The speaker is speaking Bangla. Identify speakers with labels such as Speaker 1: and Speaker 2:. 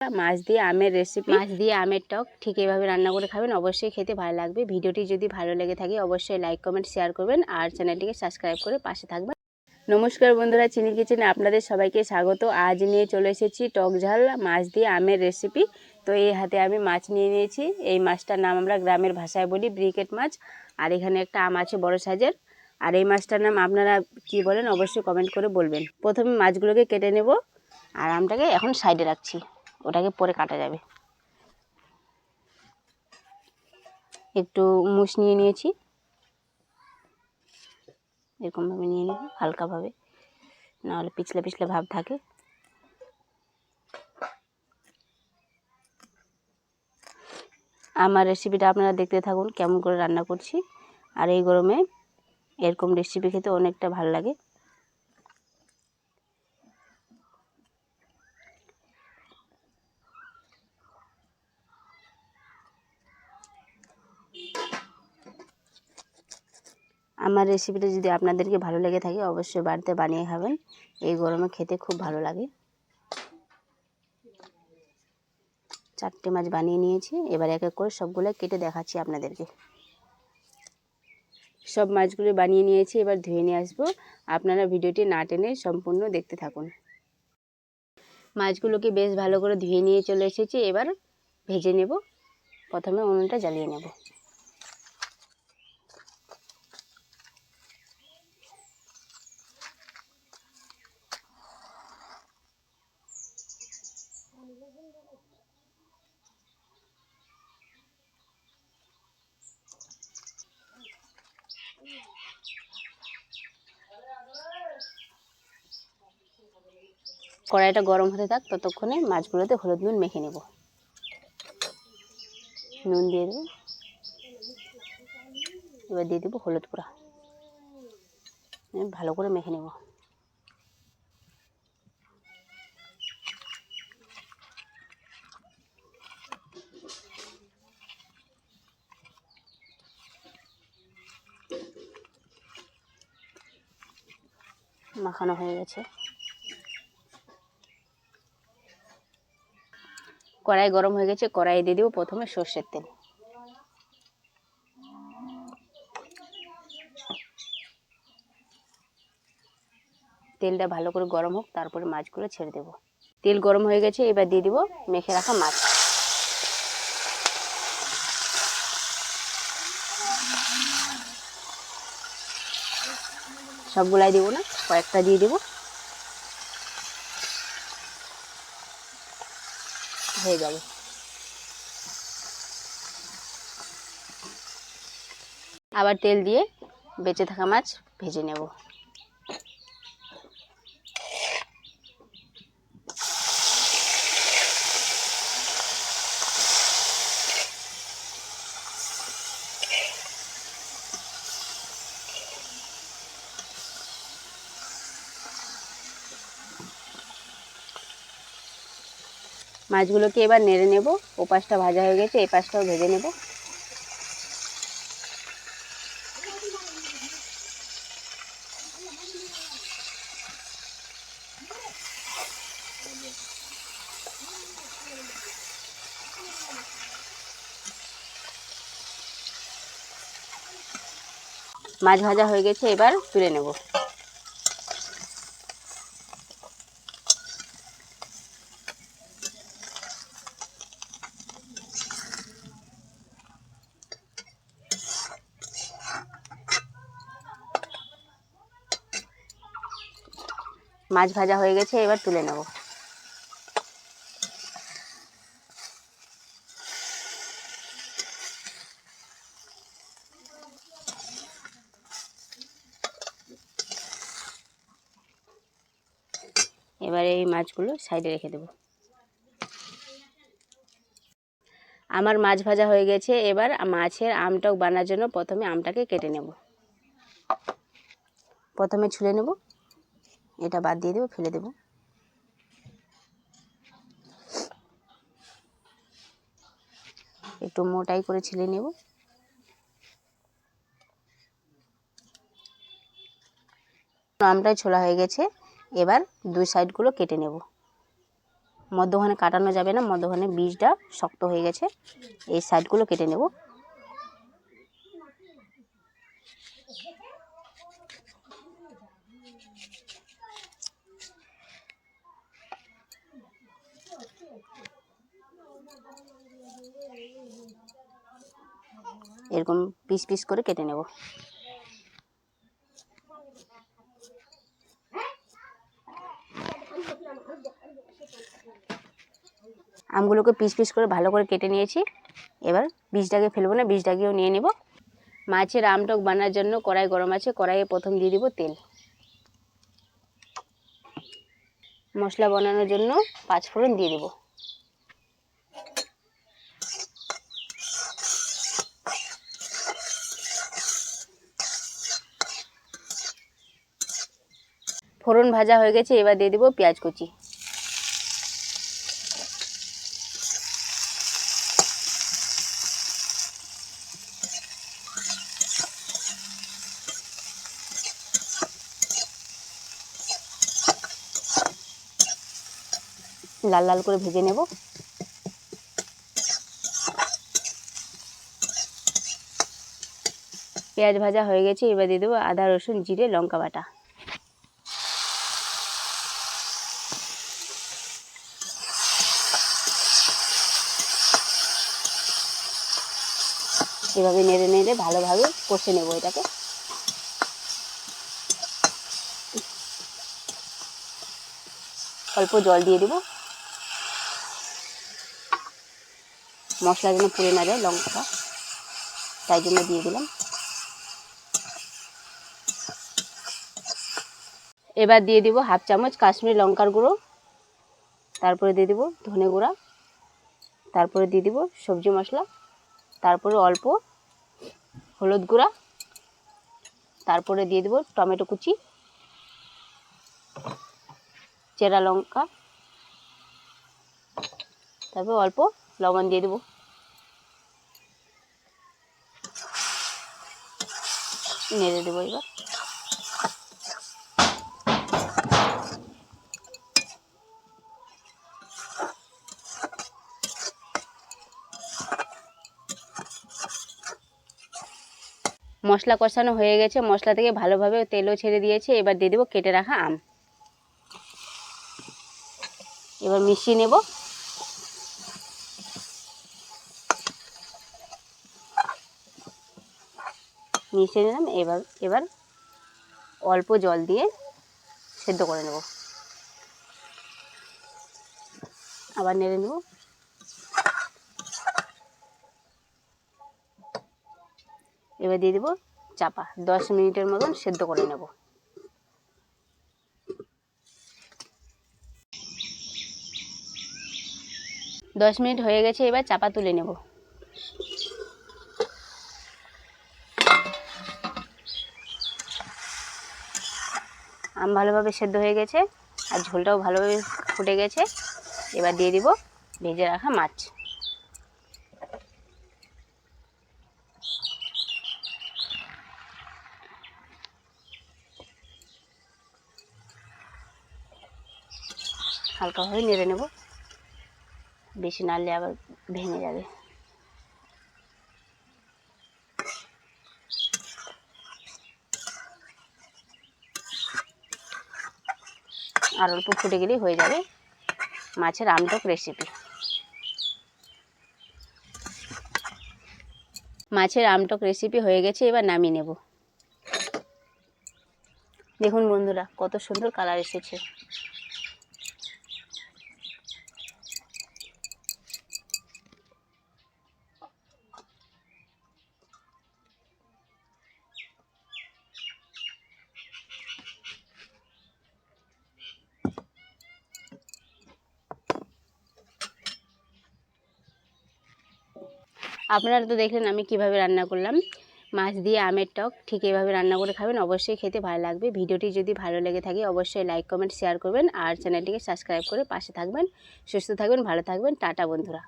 Speaker 1: মাছ দিয়ে আমের রেসিপি মাছ দিয়ে আমের টক ঠিক এইভাবে রান্না করে খাবেন। অবশ্যই খেতে ভালো লাগবে। ভিডিওটি যদি ভালো লেগে থাকে অবশ্যই লাইক কমেন্ট শেয়ার করবেন আর চ্যানেলটিকে সাবস্ক্রাইব করে পাশে থাকবেন। নমস্কার বন্ধুরা চিনি কিচেনে আপনাদের সবাইকে স্বাগত। আজ নিয়ে চলে এসেছি টক ঝাল মাছ দিয়ে আমের রেসিপি তো এই হাতে আমি মাছ নিয়ে নিয়েছি। এই মাছটার নাম আমরা গ্রামের ভাষায় বলি ব্রিকেট মাছ। আর এখানে একটা আম আছে বড় সাইজের। আর এই মাছটার নাম আপনারা কি বলেন অবশ্যই কমেন্ট করে বলবেন। প্রথমে মাছগুলোকে কেটে নেব। আর আমটাকে এখন সাইডে রাখছি। ওটাকে পরে কাটা যাবে। একটু মুষ নিয়ে নিয়েছি। এরকমভাবে নিয়ে নেব, হালকাভাবে। নাহলে পিছলে পিছলে ভাব থাকে। আমার রেসিপিটা আপনারা দেখতে থাকুন, কেমন করে রান্না করছি। আর এই গরমে এরকম রেসিপি খেতে অনেকটা ভালো লাগে। আমার রেসিপিটা যদি আপনাদেরকে ভালো লেগে থাকে, অবশ্যই বাড়িতে বানিয়ে খাবেন। এই গরমে খেতে খুব ভালো লাগে। চারটে মাছ বানিয়ে নিয়েছি। এবার এক এক করে সবগুলো কেটে দেখাচ্ছি আপনাদেরকে। সব মাছগুলো বানিয়ে নিয়েছি। এবার ধুয়ে নিয়ে আসব। আপনারা ভিডিওটি না টেনে সম্পূর্ণ দেখতে থাকুন। মাছগুলোকে বেশ ভালো করে ধুয়ে নিয়ে চলে এসেছি। এবার ভেজে নেব। প্রথমে উনুনটা জ্বালিয়ে নেব। কড়াইটা গরম হতে থাক, ততক্ষণে মাছগুলোতে হলুদ নুন মেখে নেব। নুন দিয়ে দেবো। এবার দিয়ে দেবো হলুদ গুঁড়া। ভালো করে মেখে নেব। মাখানো হয়ে গেছে। কড়াই গরম হয়ে গেছে, কড়াই দিয়ে দেবো প্রথমে সর্ষের তেল। তেলটা ভালো করে গরম হোক, তারপরে মাছগুলো ছেড়ে দেবো। তেল গরম হয়ে গেছে, এবার দিয়ে দিব মেখে রাখা মাছ। সবগুলাই দিব না, কয়েকটা দিয়ে দিব। হয়ে যাবে। আবার তেল দিয়ে বেঁচে থাকা মাছ ভেজে নেব। মাছগুলোকে এবার নেড়ে নেব। ও পাশটা ভাজা হয়ে গেছে এই পাশটাও ভেজে নেব। মাছ ভাজা হয়ে গেছে, এবার তুলে নেব। মাছ ভাজা হয়ে গেছে, এবার তুলে নেব। এবার এই মাছগুলো সাইডে রেখে দেব। আমার মাছ ভাজা হয়ে গেছে, এবার মাছের আমটক বানার জন্য প্রথমে আমটাকে কেটে নেব। প্রথমে ছুলে নেব। এটা বাদ দিয়ে দেবো, ফেলে দেবো। একটু মোটাই করে ছিলে নেব। আমটাই ছোলা হয়ে গেছে, এবার দুই সাইডগুলো কেটে নেব। মধ্যখানে কাটানো যাবে না, মধ্যখানে বীজটা শক্ত হয়ে গেছে, এই সাইডগুলো কেটে নেব। এরকম পিস পিস করে কেটে নেব। আমগুলোকে পিস পিস করে ভালো করে কেটে নিয়েছি। এবার বীজটাকে ফেলব না, বীজটাকেও নিয়ে নেব। মাছের আমটক বানার জন্য কড়াই গরম আছে, কড়াইয়ে প্রথম দিয়ে দিব তেল। মশলা বানানোর জন্য পাঁচ ফোড়ন দিয়ে দেব। ফোড়ন ভাজা হয়ে গেছে, এবার দিয়ে দেবো পেঁয়াজ কুচি। লাল লাল করে ভেজে নেব। পেঁয়াজ ভাজা হয়ে গেছে, এবার দিয়ে দেবো আদা, রসুন, জিরে, লঙ্কা বাটা। এভাবে নেড়ে নেড়ে ভালোভাবে কষে নেব এটাকে। অল্প জল দিয়ে দেবো। মশলা যেন পুড়ে না যায়, লঙ্কাটা। তাই জন্য দিয়ে দিলাম। এবার দিয়ে দিব হাফ চামচ কাশ্মীরি লঙ্কার গুঁড়ো। তারপরে দিয়ে দিব ধনে গুঁড়া। তারপরে দিয়ে দিব সবজি মশলা। তারপরে অল্প হলুদ গুঁড়া, তারপরে দিয়ে দেবো টমেটো কুচি, চেরা লঙ্কা, তারপর অল্প লবণ দিয়ে দেবো। নেড়ে দেবো এবার। মশলা কষানো হয়ে গেছে, মশলা থেকে ভালোভাবে তেলও ছেড়ে দিয়েছে, এবার দিয়ে দেবো কেটে রাখা আম। এবার মিশিয়ে নেব। মিশিয়ে নিলাম, এবার এবার অল্প জল দিয়ে সেদ্ধ করে নেব। আবার নেড়ে নেব। এবার দিয়ে দেবো চাপা। দশ মিনিটের মতন সেদ্ধ করে নেব। দশ মিনিট হয়ে গেছে, এবার চাপা তুলে নেব। আম ভালোভাবে সেদ্ধ হয়ে গেছে, আর ঝোলটাও ভালোভাবে ফুটে গেছে। এবার দিয়ে দিব ভেজে রাখা মাছ। হালকাভাবে নেড়ে নেব। বেশি নাড়লে আবার ভেঙে যাবে। আর অল্প ফুটে গেলেই হয়ে যাবে মাছের আমটক রেসিপি মাছের আমটক রেসিপি হয়ে গেছে, এবার নামিয়ে নেব। দেখুন বন্ধুরা, কত সুন্দর কালার এসেছে। আপনারা তো দেখলেন আমি কীভাবে রান্না করলাম। মাছ দিয়ে আমের টক ঠিক এভাবে রান্না করে খাবেন, অবশ্যই খেতে ভালো লাগবে। ভিডিওটি যদি ভালো লেগে থাকে অবশ্যই লাইক, কমেন্ট, শেয়ার করবেন আর চ্যানেলটিকে সাবস্ক্রাইব করে পাশে থাকবেন। সুস্থ থাকবেন, ভালো থাকবেন। টাটা বন্ধুরা।